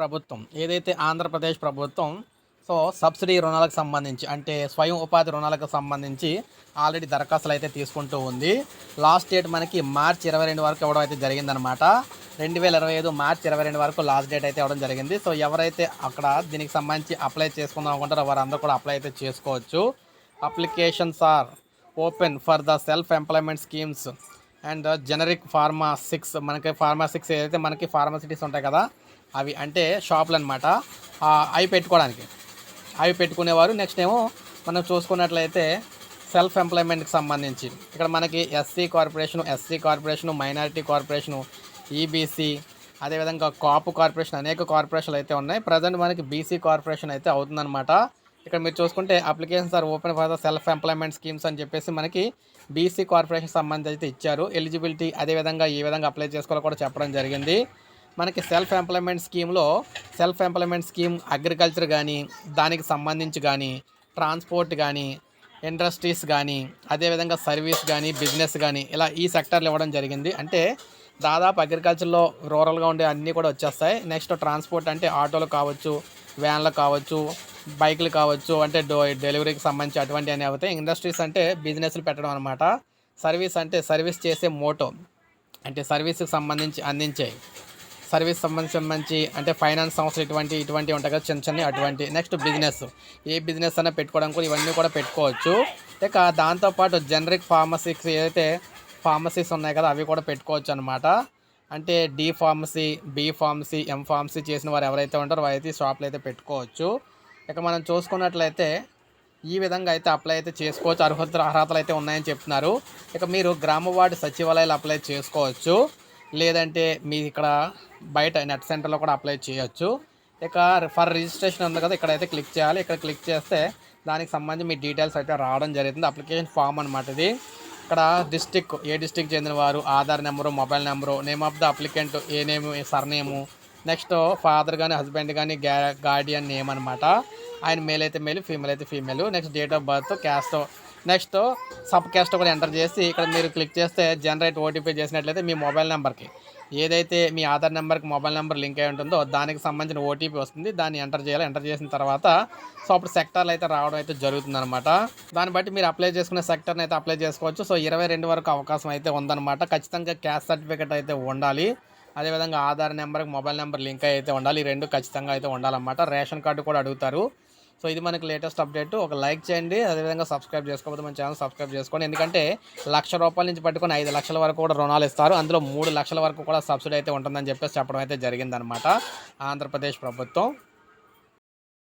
ప్రభుత్వం ఏదైతే ఆంధ్రప్రదేశ్ ప్రభుత్వం సో సబ్సిడీ రుణాలకు సంబంధించి అంటే స్వయం ఉపాధి రుణాలకు సంబంధించి ఆల్రెడీ దరఖాస్తులు అయితే తీసుకుంటూ ఉంది. లాస్ట్ డేట్ మనకి మార్చ్ ఇరవై రెండు వరకు ఇవ్వడం అయితే జరిగిందనమాట రెండు వేల ఇరవై ఐదు మార్చ్ ఇరవై రెండు వరకు లాస్ట్ డేట్ అయితే ఇవ్వడం జరిగింది. సో ఎవరైతే అక్కడ దీనికి సంబంధించి అప్లై చేసుకుందాం అనుకుంటారో వారందరూ కూడా అప్లై అయితే చేసుకోవచ్చు. Applications are open for the self employment schemes. And generic pharma six మనకి ఫార్మా సిక్స్ ఏదైతే మనకి ఫార్మాసిటీస్ ఉంటాయి కదా అవి అంటే షాపులు అనమాట అవి పెట్టుకోవడానికి. అవి పెట్టుకునేవారు. నెక్స్ట్ ఏమో మనం చూసుకున్నట్లయితే సెల్ఫ్ ఎంప్లాయ్మెంట్కి సంబంధించి. ఇక్కడ మనకి SC corporation SC corporation minority corporation EBC అదేవిధంగా కాపు కార్పొరేషన్ అనేక కార్పొరేషన్లు అయితే ఉన్నాయి. ప్రజెంట్ మనకి బీసీ కార్పొరేషన్ అయితే అవుతుందన్నమాట. ఇక్కడ మీరు చూసుకుంటే applications are open for the self employment schemes అని చెప్పేసి మనకి బీసీ కార్పొరేషన్ సంబంధించి అయితే ఇచ్చారు. ఎలిజిబిలిటీ అదేవిధంగా ఏ విధంగా అప్లై చేసుకోవాలో కూడా చెప్పడం జరిగింది. మనకి సెల్ఫ్ ఎంప్లాయ్మెంట్ స్కీమ్లో సెల్ఫ్ ఎంప్లాయ్మెంట్ స్కీమ్ అగ్రికల్చర్ కానీ దానికి సంబంధించి కానీ ట్రాన్స్పోర్ట్ కానీ ఇండస్ట్రీస్ కానీ అదేవిధంగా సర్వీస్ కానీ బిజినెస్ కానీ ఇలా ఈ సెక్టర్లు ఇవ్వడం జరిగింది. అంటే దాదాపు అగ్రికల్చర్లో రూరల్గా ఉండే అన్నీ కూడా వచ్చేస్తాయి. నెక్స్ట్ ట్రాన్స్పోర్ట్ అంటే ఆటోలు కావచ్చు వ్యాన్లు కావచ్చు బైక్లు కావచ్చు అంటే డో డెలివరీకి సంబంధించి అటువంటి అన్నీ అవుతాయి. ఇండస్ట్రీస్ అంటే బిజినెస్లు పెట్టడం అనమాట సర్వీస్ అంటే సర్వీస్ చేసే మోటో అంటే సర్వీస్కి సంబంధించి అందించే సర్వీస్ సంబంధించి మంచి అంటే ఫైనాన్స్ సంస్థలు ఇటువంటి ఇటువంటి ఉంటాయి కదా చిన్న చిన్న అటువంటి. నెక్స్ట్ బిజినెస్ ఏ బిజినెస్ అయినా పెట్టుకోవడం కూడా ఇవన్నీ కూడా పెట్టుకోవచ్చు. ఇక దాంతోపాటు జనరిక్ ఫార్మసీస్ ఏదైతే ఫార్మసీస్ ఉన్నాయి కదా అవి కూడా పెట్టుకోవచ్చు అనమాట అంటే D pharmacy B pharmacy M pharmacy చేసిన వారు ఎవరైతే ఉంటారో వారైతే ఈ షాప్లో అయితే పెట్టుకోవచ్చు. ఇక మనం చూసుకున్నట్లయితే ఈ విధంగా అయితే అప్లై అయితే చేసుకోవచ్చు. అర్హత అర్హతలు అయితే ఉన్నాయని చెప్తున్నారు. ఇక మీరు గ్రామ వార్డు సచివాలయాలు అప్లై చేసుకోవచ్చు. లేదంటే మీ ఇక్కడ బయట నెట్ సెంటర్లో కూడా అప్లై చేయొచ్చు. ఇక ఫర్ రిజిస్ట్రేషన్ ఉంది కదా ఇక్కడైతే క్లిక్ చేయాలి. ఇక్కడ క్లిక్ చేస్తే దానికి సంబంధించి మీ డీటెయిల్స్ అయితే రావడం జరుగుతుంది. అప్లికేషన్ ఫామ్ అనమాట ఇది. ఇక్కడ డిస్టిక్ ఏ డిస్టిక్ చెందిన వారు Aadhaar number mobile number name of the applicant A name surname next father కానీ హస్బెండ్ కానీ గార్డియన్ నేమ్ అనమాట ఆయన మేల్ అయితే మేల్ ఫీమేల్ అయితే female next date of birth caste next sub caste కూడా ఎంటర్ చేసి ఇక్కడ మీరు క్లిక్ చేస్తే జనరేట్ ఓటీపీ చేసినట్లయితే మీ మొబైల్ నెంబర్కి. ఏదైతే మీ ఆధార్ నెంబర్కి మొబైల్ నెంబర్ లింక్ అయి ఉంటుందో దానికి సంబంధించిన ఓటీపీ వస్తుంది. దాన్ని ఎంటర్ చేయాలి. ఎంటర్ చేసిన తర్వాత సో అప్పుడు సెక్టార్లు అయితే రావడం అయితే జరుగుతుంది అనమాట దాన్ని బట్టి మీరు అప్లై చేసుకునే సెక్టర్ని అయితే అప్లై చేసుకోవచ్చు. సో ఇరవై రెండు వరకు అవకాశం అయితే ఉందన్నమాట. ఖచ్చితంగా క్యాస్ట్ సర్టిఫికేట్ అయితే ఉండాలి. అదేవిధంగా ఆధార్ నెంబర్కి మొబైల్ నెంబర్ లింక్ అయితే ఉండాలి. ఈ రెండు ఖచ్చితంగా అయితే ఉండాలన్నమాట. రేషన్ కార్డు కూడా అడుగుతారు. సో ఇది మనకి లేటెస్ట్ అప్డేట్. ఒక లైక్ చేయండి అదేవిధంగా సబ్స్క్రైబ్ చేసుకోకపోతే మన ఛానల్ సబ్స్క్రైబ్ చేసుకోండి. ఎందుకంటే లక్ష రూపాయల నుంచి పట్టుకొని ఐదు లక్షల వరకు కూడా రుణాలు ఇస్తారు. అందులో మూడు లక్షల వరకు కూడా సబ్సిడీ అయితే ఉంటుందని చెప్పేసి చెప్పడం అయితే జరిగిందనమాట ఆంధ్రప్రదేశ్ ప్రభుత్వం.